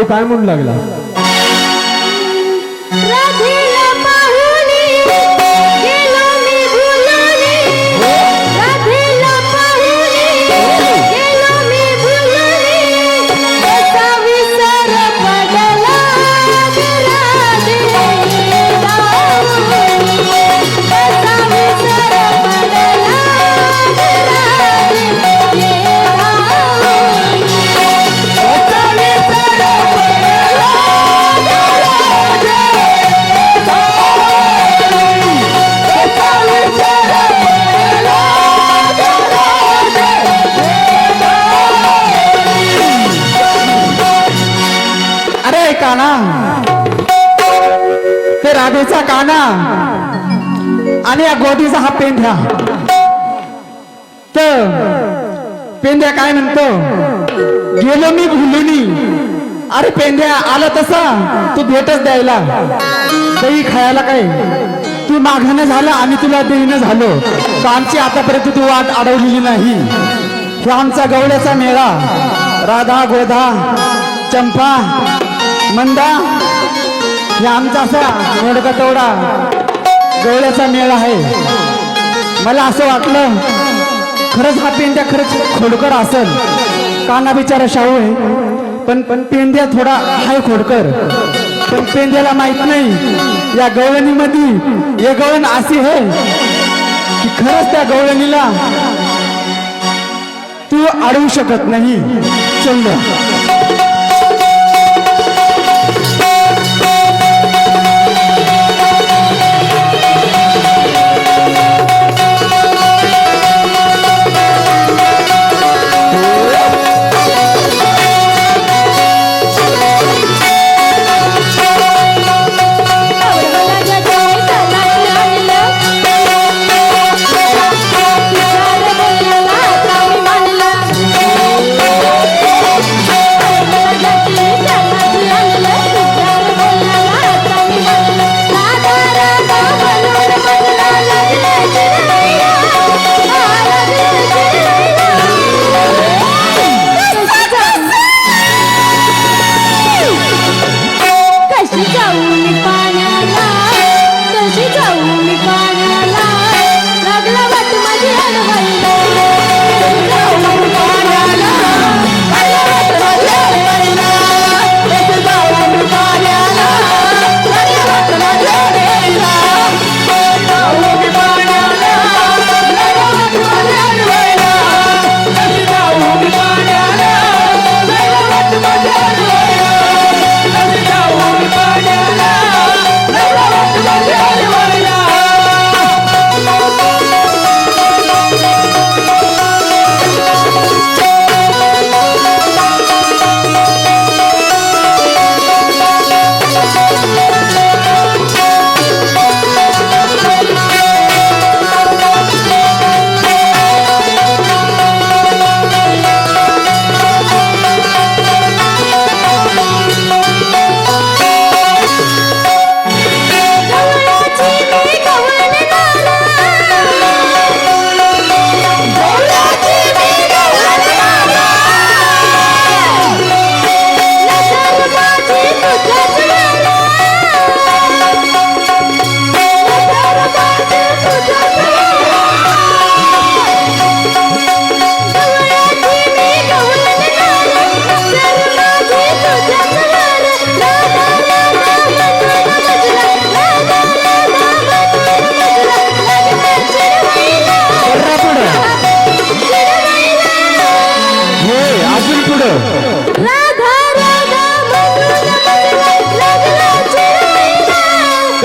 देव काय म्हणू बॉडीचा हा पेंढ्या. तर पेंढ्या काय म्हणतो? गेलो मी भुलुनी. अरे पेंढ्या आला तसा. तू भेटच द्यायला. दही खायला काय? तू माघानं झालं आम्ही तुला देईन झालो. तर आमची आतापर्यंत तू वाट अडवलेली नाही. हे आमचा गवड्याचा मेळा. राधा गोधा चंपा मंदा. हे आमचा असा मोडका तेवढा गवळ्याचा मेळ आहे. मला असं वाटलं खरंच हा पेंड्या खरंच खोडकर असेल. काना बिचारा शाहू आहे. पण पण पेंड्या थोडा हाय खोडकर. पण पेंड्याला माहीत नाही या गवळणीमध्ये हे गवळण अशी आहे की खरंच त्या गवळणीला तू अडवू शकत नाही. चल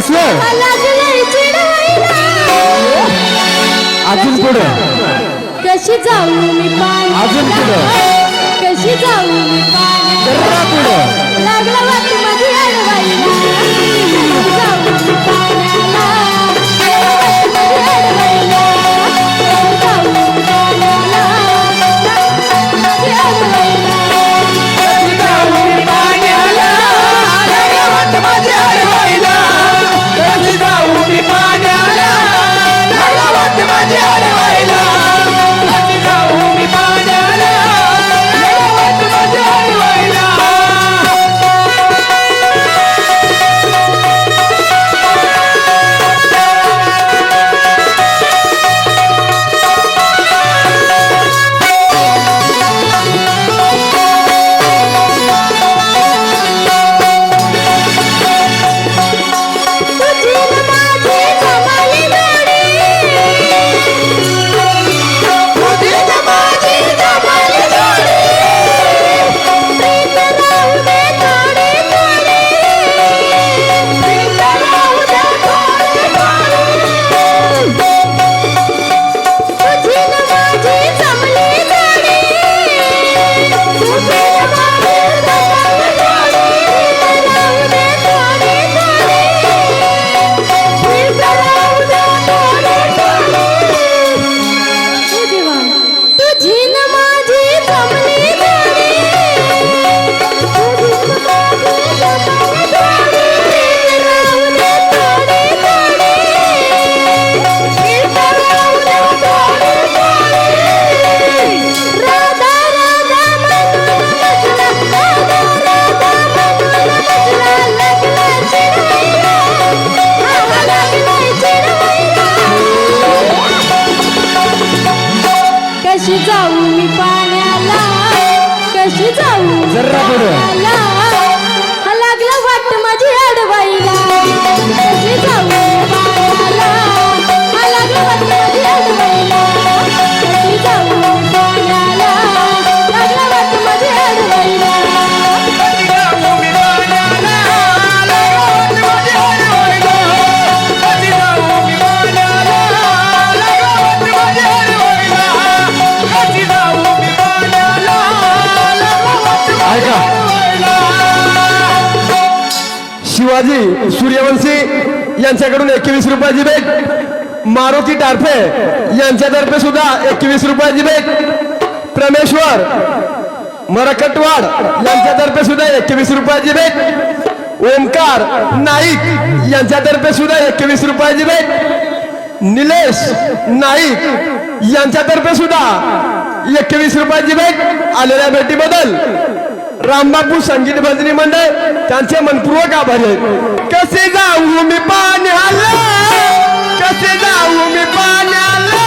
कसलं अजून पुढं. कशी जाऊ मी पाण्याला? अजून पुढं. कशी जाऊ मी पुढं. लागला मी शिवाजी सूर्यवंशी यांच्याकडून एकवीस रुपयाची भेट. मारुती टारफे यांच्यातर्फे सुद्धा एकवीस रुपयाची भेट. प्रमेश्वर मरकटवाड यांच्यातर्फे सुद्धा एकवीस रुपयाची भेट. ओमकार नाईक यांच्यातर्फे सुद्धा एकवीस रुपयाची भेट. निलेश नाईक यांच्यातर्फे सुद्धा एकवीस रुपयाची भेट. आलेल्या भेटीबद्दल रामबापू संगीत भजनी मंडळ त्यांचे मनपूर्वक आभार आहेत. कसे जाऊ मी पाण्याला? कसे जाऊ मी पाण्याला?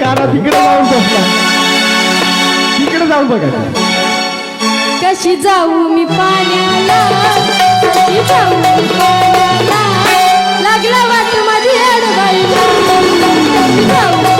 काना तिकडे जाऊन बसला. तिकडे जाऊन बघा कशी जाऊ मी पाण्याला? कशी जाऊ मी पाण्याला? लागला वाट माझी कशी जाऊ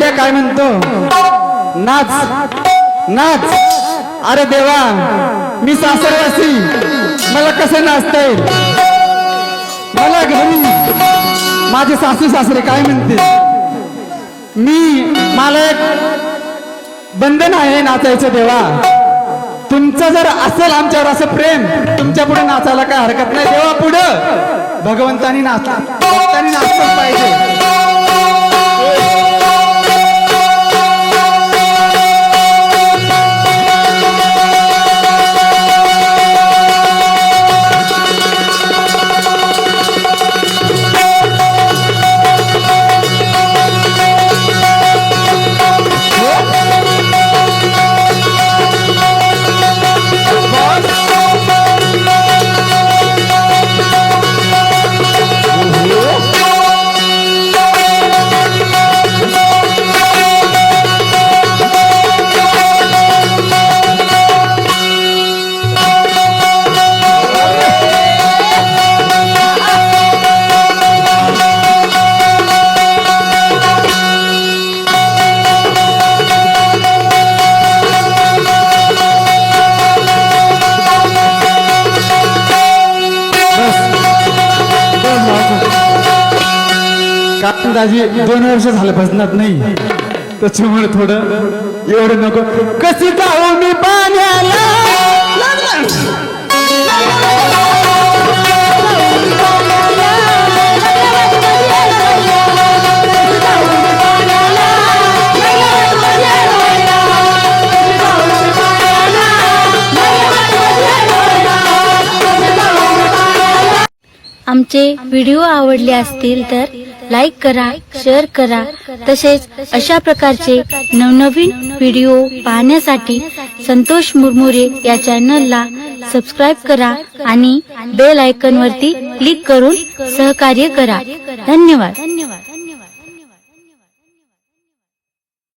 हा काय म्हणतो? नाच. नाच. अरे देवा मी सासरवासी. मला कसं नाचता येईल? मला घरी माझे सासू सासरे काय म्हणते मी मला एक बंधन आहे नाचायचं देवा. तुमचं जर असेल आमच्यावर असं प्रेम तुमच्यापुढे नाचायला काय हरकत नाही. देवा पुढं. भगवंतानी नाच भक्तांनी नाचलंच पाहिजे. कारण दाजी दोन वर्ष झालं भजनात नाही. त्याच्यामुळे थोडं एवढं नको. कशी जाऊ मी पाण्याला आमचे व्हिडिओ आवडले असतील तर लाईक करा शेअर करा तसेच अशा प्रकारचे नवनवीन व्हिडिओ पाहण्यासाठी संतोष मुरमुरे या चॅनलला सबस्क्राईब करा आणि बेल आयकॉन वरती क्लिक करून सहकार्य करा. धन्यवाद.